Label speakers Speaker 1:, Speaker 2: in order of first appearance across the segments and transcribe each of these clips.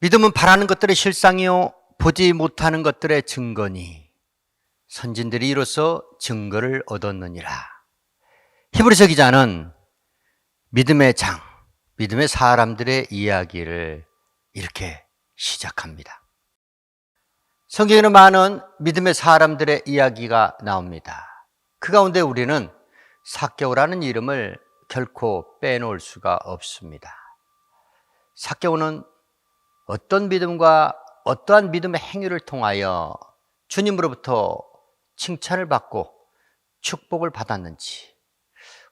Speaker 1: 믿음은 바라는 것들의 실상이요 보지 못하는 것들의 증거니 선진들이 이로써 증거를 얻었느니라. 히브리서 기자는 믿음의 장, 믿음의 사람들의 이야기를 이렇게 시작합니다. 성경에는 많은 믿음의 사람들의 이야기가 나옵니다. 그 가운데 우리는 사개오라는 이름을 결코 빼놓을 수가 없습니다. 사개오는 어떤 믿음과 어떠한 믿음의 행위를 통하여 주님으로부터 칭찬을 받고 축복을 받았는지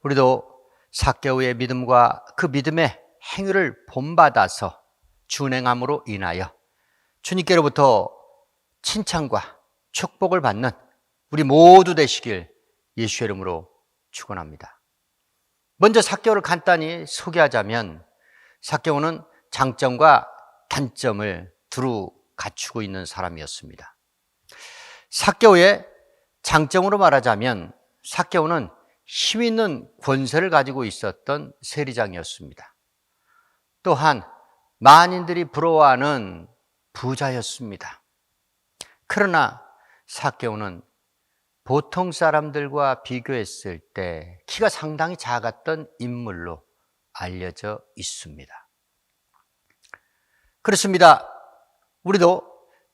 Speaker 1: 우리도 사개오의 믿음과 그 믿음의 행위를 본받아서 준행함으로 인하여 주님께로부터 칭찬과 축복을 받는 우리 모두 되시길 예수의 이름으로 축원합니다. 먼저 사개오를 간단히 소개하자면 사개오는 장점과 단점을 두루 갖추고 있는 사람이었습니다. 사개오의 장점으로 말하자면 사개오는 힘 있는 권세를 가지고 있었던 세리장이었습니다. 또한 만인들이 부러워하는 부자였습니다. 그러나 사개오는 보통 사람들과 비교했을 때 키가 상당히 작았던 인물로 알려져 있습니다. 그렇습니다. 우리도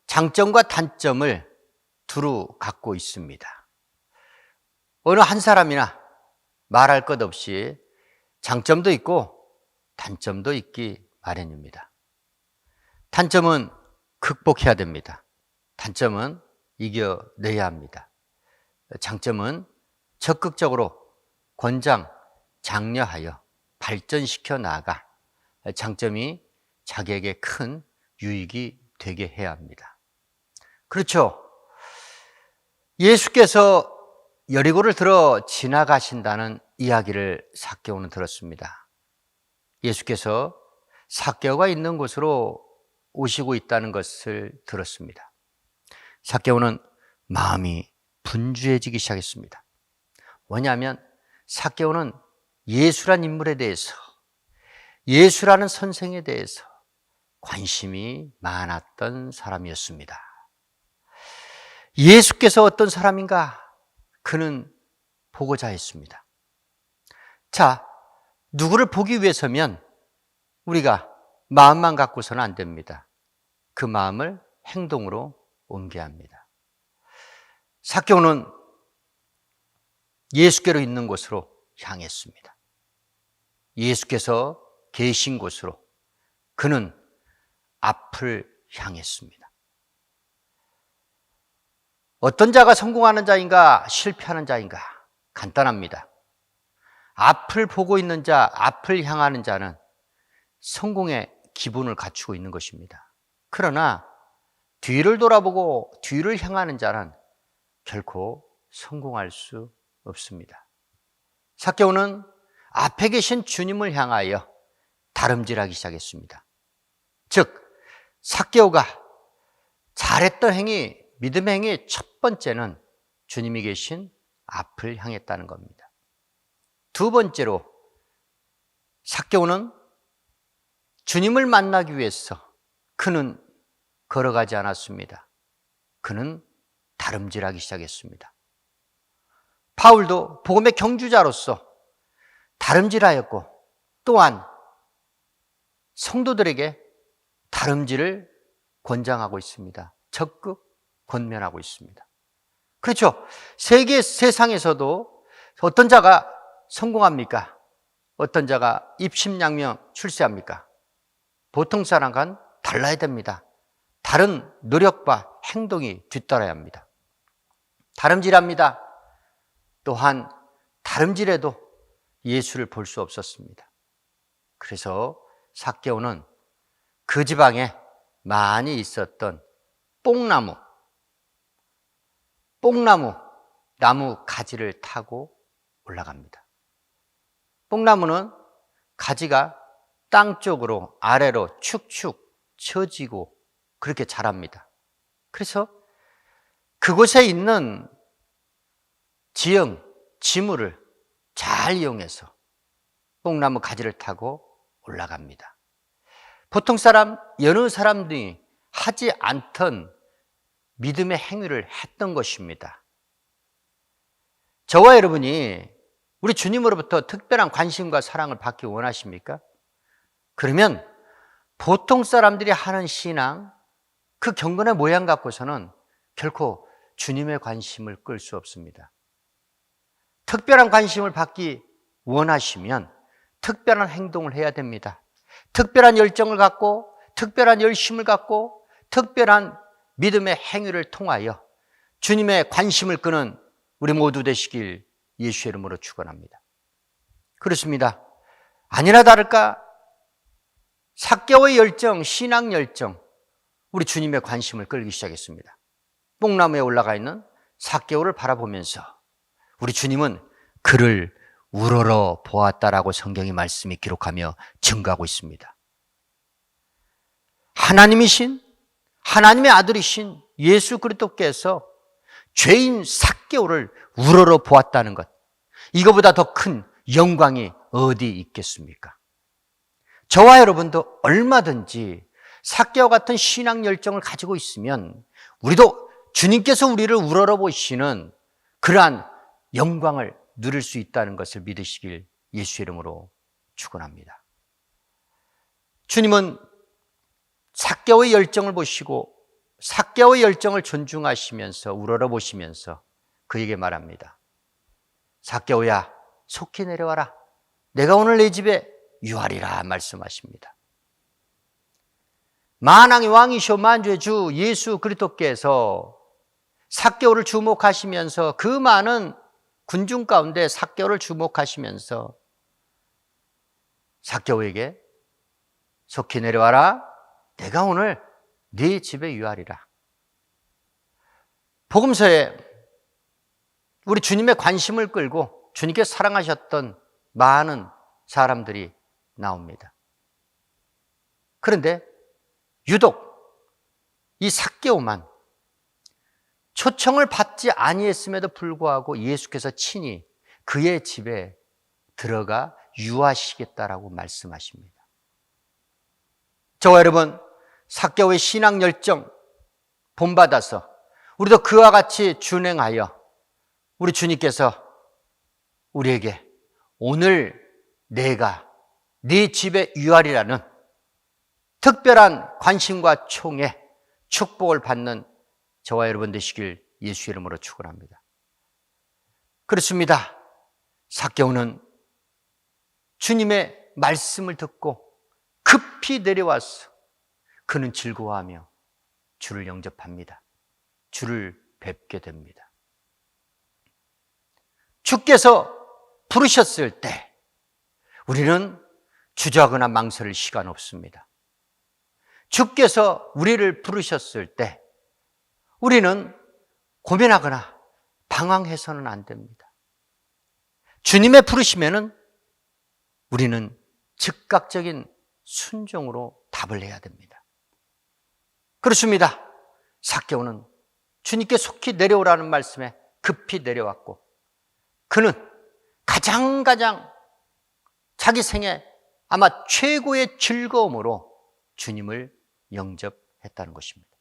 Speaker 1: 장점과 단점을 두루 갖고 있습니다. 어느 한 사람이나 말할 것 없이 장점도 있고 단점도 있기 마련입니다. 단점은 극복해야 됩니다. 단점은 이겨내야 합니다. 장점은 적극적으로 권장, 장려하여 발전시켜 나가 장점이 자기에게 큰 유익이 되게 해야 합니다. 그렇죠. 예수께서 여리고를 들어 지나가신다는 이야기를 사개오는 들었습니다. 예수께서 사개오가 있는 곳으로 오시고 있다는 것을 들었습니다. 사개오는 마음이 분주해지기 시작했습니다. 뭐냐면 사개오는 예수란 인물에 대해서 예수라는 선생에 대해서 관심이 많았던 사람이었습니다. 예수께서 어떤 사람인가? 그는 보고자 했습니다. 자, 누구를 보기 위해서면 우리가 마음만 갖고서는 안 됩니다. 그 마음을 행동으로 옮겨야 합니다. 사교는 예수께로 있는 곳으로 향했습니다. 예수께서 계신 곳으로 그는 앞을 향했습니다. 어떤 자가 성공하는 자인가 실패하는 자인가 간단합니다. 앞을 보고 있는 자, 앞을 향하는 자는 성공의 기본을 갖추고 있는 것입니다. 그러나 뒤를 돌아보고 뒤를 향하는 자는 결코 성공할 수 없습니다. 사개오는 앞에 계신 주님을 향하여 다름질하기 시작했습니다. 즉, 사개오가 잘했던 행위, 믿음의 행위 첫 번째는 주님이 계신 앞을 향했다는 겁니다. 두 번째로 사개오는 주님을 만나기 위해서 그는 걸어가지 않았습니다. 그는 다름질하기 시작했습니다. 바울도 복음의 경주자로서 다름질하였고 또한 성도들에게 다름질을 권장하고 있습니다. 적극 권면하고 있습니다. 그렇죠. 세계 세상에서도 어떤 자가 성공합니까? 어떤 자가 입심양명 출세합니까? 보통 사람과는 달라야 됩니다. 다른 노력과 행동이 뒤따라야 합니다. 다름질합니다. 또한 다름질에도 예수를 볼 수 없었습니다. 그래서 사개오는 그 지방에 많이 있었던 뽕나무, 뽕나무, 나무 가지를 타고 올라갑니다. 뽕나무는 가지가 땅 쪽으로 아래로 축축 처지고 그렇게 자랍니다. 그래서 그곳에 있는 지형, 지물을 잘 이용해서 뽕나무 가지를 타고 올라갑니다. 보통 사람, 여느 사람들이 하지 않던 믿음의 행위를 했던 것입니다. 저와 여러분이 우리 주님으로부터 특별한 관심과 사랑을 받기 원하십니까? 그러면 보통 사람들이 하는 신앙, 그 경건의 모양 갖고서는 결코 주님의 관심을 끌 수 없습니다. 특별한 관심을 받기 원하시면 특별한 행동을 해야 됩니다. 특별한 열정을 갖고, 특별한 열심을 갖고, 특별한 믿음의 행위를 통하여 주님의 관심을 끄는 우리 모두 되시길 예수의 이름으로 축원합니다. 그렇습니다. 아니나 다를까 사개오의 열정, 신앙 열정, 우리 주님의 관심을 끌기 시작했습니다. 뽕나무에 올라가 있는 사개오를 바라보면서 우리 주님은 그를 우러러 보았다라고 성경의 말씀이 기록하며 증가하고 있습니다. 하나님이신 하나님의 아들이신 예수 그리스도께서 죄인 사개오를 우러러 보았다는 것. 이거보다 더 큰 영광이 어디 있겠습니까? 저와 여러분도 얼마든지 사개와 같은 신앙 열정을 가지고 있으면 우리도 주님께서 우리를 우러러 보시는 그러한 영광을 누릴 수 있다는 것을 믿으시길 예수 이름으로 축원합니다. 주님은 사개오의 열정을 보시고 사개오의 열정을 존중하시면서 우러러 보시면서 그에게 말합니다. 사개오야 속히 내려와라. 내가 오늘 내 집에 유하리라 말씀하십니다. 만왕의 왕이시오 만주의 주 예수 그리스도께서 사개오를 주목하시면서 그 많은 군중 가운데 사개오를 주목하시면서 사개오에게 속히 내려와라. 내가 오늘 네 집에 유하리라. 복음서에 우리 주님의 관심을 끌고 주님께 사랑하셨던 많은 사람들이 나옵니다. 그런데 유독 이 사개오만 초청을 받지 아니했음에도 불구하고 예수께서 친히 그의 집에 들어가 유하시겠다라고 말씀하십니다. 저와 여러분 사개오의 신앙 열정 본받아서 우리도 그와 같이 준행하여 우리 주님께서 우리에게 오늘 내가 네 집에 유하리라는 특별한 관심과 총에 축복을 받는 저와 여러분 되시길 예수 이름으로 축원합니다. 그렇습니다. 사개오는 주님의 말씀을 듣고 급히 내려와서 그는 즐거워하며 주를 영접합니다. 주를 뵙게 됩니다. 주께서 부르셨을 때 우리는 주저하거나 망설일 시간 없습니다. 주께서 우리를 부르셨을 때 우리는 고민하거나 방황해서는 안 됩니다. 주님의 부르시면은 우리는 즉각적인 순종으로 답을 해야 됩니다. 그렇습니다. 사개오는 주님께 속히 내려오라는 말씀에 급히 내려왔고 그는 가장 가장 자기 생애 아마 최고의 즐거움으로 주님을 영접했다는 것입니다.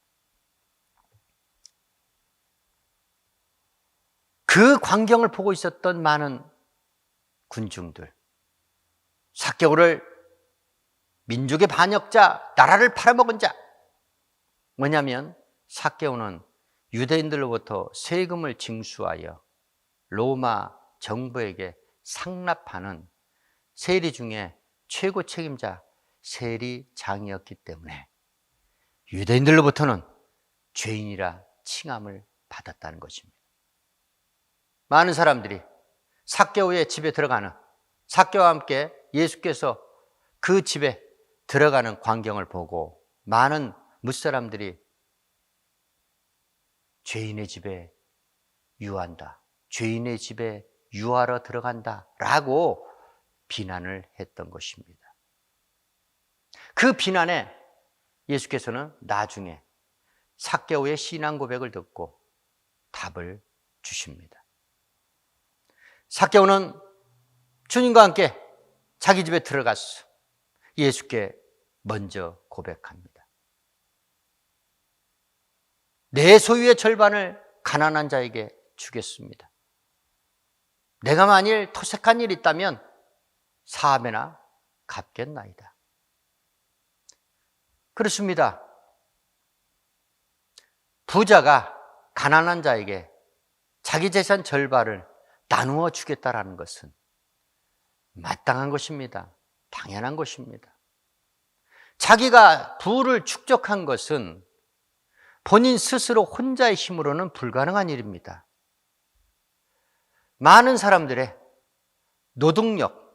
Speaker 1: 그 광경을 보고 있었던 많은 군중들, 사개오를 민족의 반역자, 나라를 팔아먹은 자. 뭐냐면 사개오는 유대인들로부터 세금을 징수하여 로마 정부에게 상납하는 세리 중에 최고 책임자 세리장이었기 때문에 유대인들로부터는 죄인이라 칭함을 받았다는 것입니다. 많은 사람들이 사개오의 집에 들어가는 사개와 함께 예수께서 그 집에 들어가는 광경을 보고 많은 무사람들이 죄인의 집에 유한다. 죄인의 집에 유하러 들어간다. 라고 비난을 했던 것입니다. 그 비난에 예수께서는 나중에 사개오의 신앙 고백을 듣고 답을 주십니다. 사개오는 주님과 함께 자기 집에 들어갔어. 예수께 먼저 고백합니다. 내 소유의 절반을 가난한 자에게 주겠습니다. 내가 만일 토색한 일이 있다면 사배나 갚겠나이다. 그렇습니다. 부자가 가난한 자에게 자기 재산 절반을 나누어 주겠다라는 것은 마땅한 것입니다. 당연한 것입니다. 자기가 부를 축적한 것은 본인 스스로 혼자의 힘으로는 불가능한 일입니다. 많은 사람들의 노동력,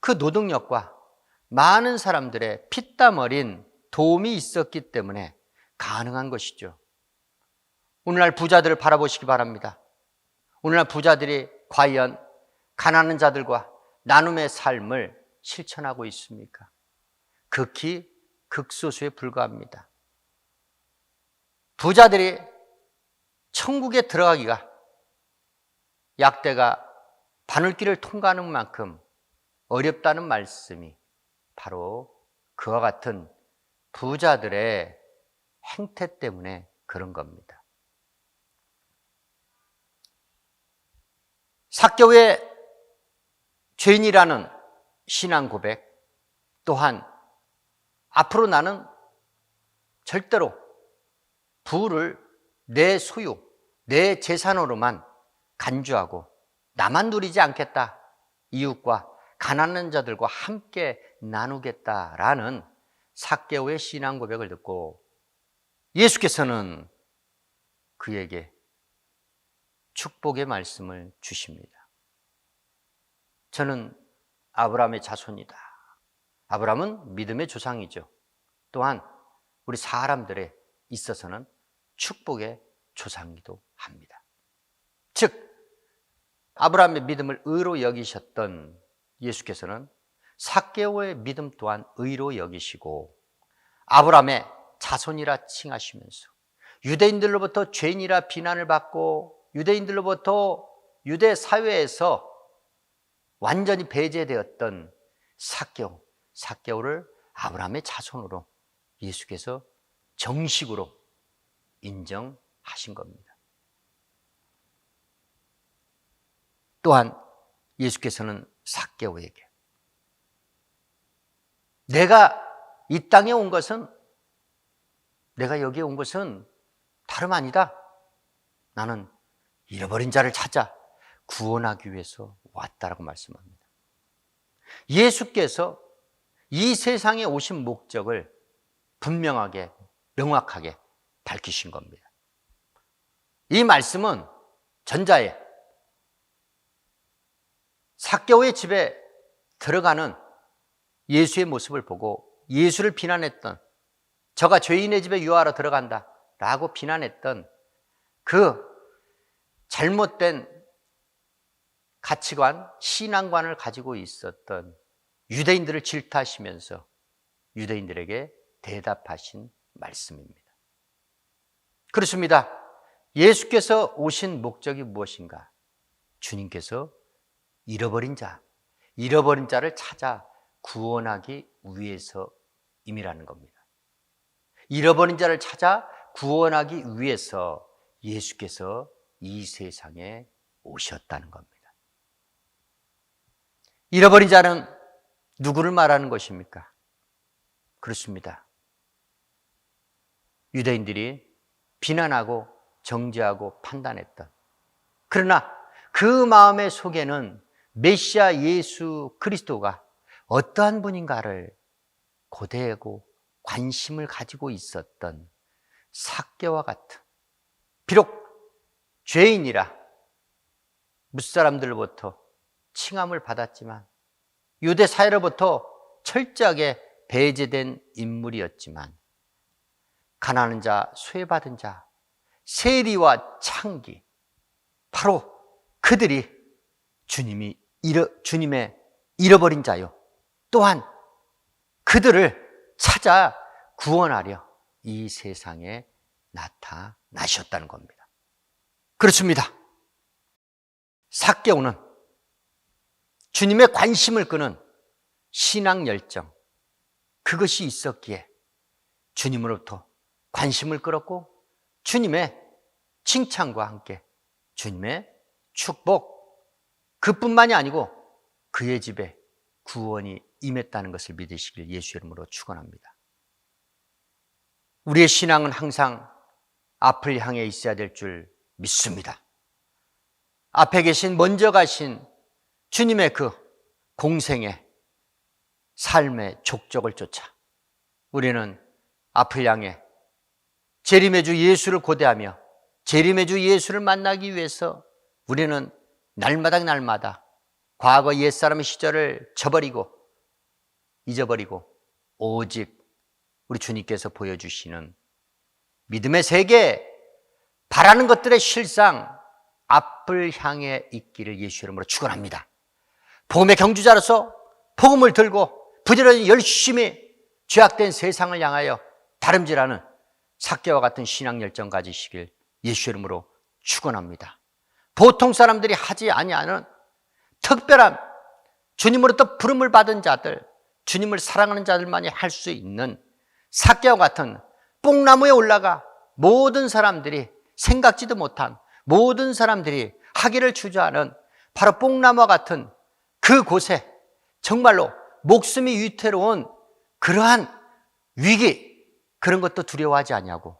Speaker 1: 그 노동력과 많은 사람들의 피땀 어린 도움이 있었기 때문에 가능한 것이죠. 오늘날 부자들을 바라보시기 바랍니다. 오늘날 부자들이 과연 가난한 자들과 나눔의 삶을 실천하고 있습니까? 극히 극소수에 불과합니다. 부자들이 천국에 들어가기가 약대가 바늘길을 통과하는 만큼 어렵다는 말씀이 바로 그와 같은 부자들의 행태 때문에 그런 겁니다. 사교의 죄인이라는 신앙 고백 또한 앞으로 나는 절대로 부를 내 소유, 내 재산으로만 간주하고 나만 누리지 않겠다. 이웃과 가난한 자들과 함께 나누겠다라는 사개오의 신앙 고백을 듣고 예수께서는 그에게 축복의 말씀을 주십니다. 저는 아브라함의 자손이다. 아브라함은 믿음의 조상이죠. 또한 우리 사람들에 있어서는 축복의 조상이기도 합니다. 즉, 아브라함의 믿음을 의로 여기셨던 예수께서는 사개오의 믿음 또한 의로 여기시고 아브라함의 자손이라 칭하시면서 유대인들로부터 죄인이라 비난을 받고 유대인들로부터 유대 사회에서 완전히 배제되었던 사개오, 사개오를 아브라함의 자손으로 예수께서 정식으로 인정하신 겁니다. 또한 예수께서는 사개오에게 내가 이 땅에 온 것은 내가 여기에 온 것은 다름 아니다. 나는 잃어버린 자를 찾아 구원하기 위해서 왔다라고 말씀합니다. 예수께서 이 세상에 오신 목적을 분명하게, 명확하게 밝히신 겁니다. 이 말씀은 전자에 사개오의 집에 들어가는 예수의 모습을 보고 예수를 비난했던 저가 죄인의 집에 유하러 들어간다 라고 비난했던 그 잘못된 가치관, 신앙관을 가지고 있었던 유대인들을 질타하시면서 유대인들에게 대답하신 말씀입니다. 그렇습니다. 예수께서 오신 목적이 무엇인가? 주님께서 잃어버린 자, 잃어버린 자를 찾아 구원하기 위해서임이라는 겁니다. 잃어버린 자를 찾아 구원하기 위해서 예수께서 이 세상에 오셨다는 겁니다. 잃어버린 자는 누구를 말하는 것입니까? 그렇습니다. 유대인들이 비난하고 정죄하고 판단했던 그러나 그 마음의 속에는 메시아 예수 그리스도가 어떠한 분인가를 고대하고 관심을 가지고 있었던 사개와 같은 비록 죄인이라 무사람들로부터 칭함을 받았지만 유대 사회로부터 철저하게 배제된 인물이었지만 가난한 자, 수혜받은 자, 세리와 창기 바로 그들이 주님이 잃어, 주님의 잃어버린 자요. 또한 그들을 찾아 구원하려 이 세상에 나타나셨다는 겁니다. 그렇습니다. 사개오는 주님의 관심을 끄는 신앙 열정, 그것이 있었기에 주님으로부터 관심을 끌었고 주님의 칭찬과 함께 주님의 축복 그뿐만이 아니고 그의 집에 구원이 임했다는 것을 믿으시길 예수 이름으로 축원합니다. 우리의 신앙은 항상 앞을 향해 있어야 될 줄 믿습니다. 앞에 계신 먼저 가신 주님의 그 공생의 삶의 족적을 쫓아 우리는 앞을 향해 재림의 주 예수를 고대하며 재림의 주 예수를 만나기 위해서 우리는 날마다 날마다 과거 옛사람의 시절을 저버리고 잊어버리고 오직 우리 주님께서 보여주시는 믿음의 세계 바라는 것들의 실상 앞을 향해 있기를 예수 이름으로 축원합니다. 복음의 경주자로서 복음을 들고 부지런히 열심히 죄악된 세상을 향하여 다름질하는 사개와 같은 신앙 열정 가지시길 예수 이름으로 축원합니다. 보통 사람들이 하지 아니하는 특별한 주님으로부터 부름을 받은 자들, 주님을 사랑하는 자들만이 할 수 있는 사개와 같은 뽕나무에 올라가 모든 사람들이 생각지도 못한 모든 사람들이 하기를 주저하는 바로 뽕나무와 같은 그 곳에 정말로 목숨이 위태로운 그러한 위기 그런 것도 두려워하지 아니하고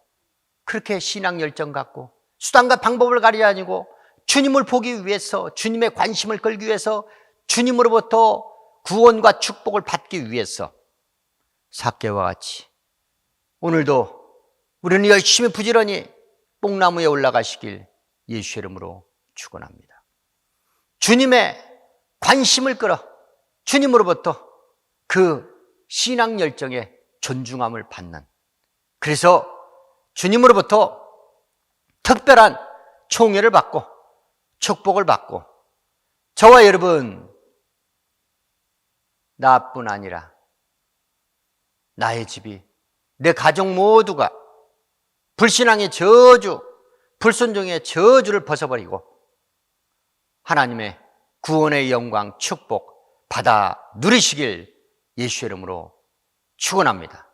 Speaker 1: 그렇게 신앙 열정 갖고 수단과 방법을 가리지 아니고 주님을 보기 위해서 주님의 관심을 끌기 위해서 주님으로부터 구원과 축복을 받기 위해서 사개와 같이 오늘도 우리는 열심히 부지런히 뽕나무에 올라가시길 예수 이름으로 축원합니다. 주님의 관심을 끌어 주님으로부터 그 신앙 열정에 존중함을 받는 그래서 주님으로부터 특별한 총애를 받고 축복을 받고 저와 여러분 나뿐 아니라 나의 집이 내 가족 모두가 불신앙의 저주, 불순종의 저주를 벗어버리고 하나님의 구원의 영광, 축복 받아 누리시길 예수 이름으로 축원합니다.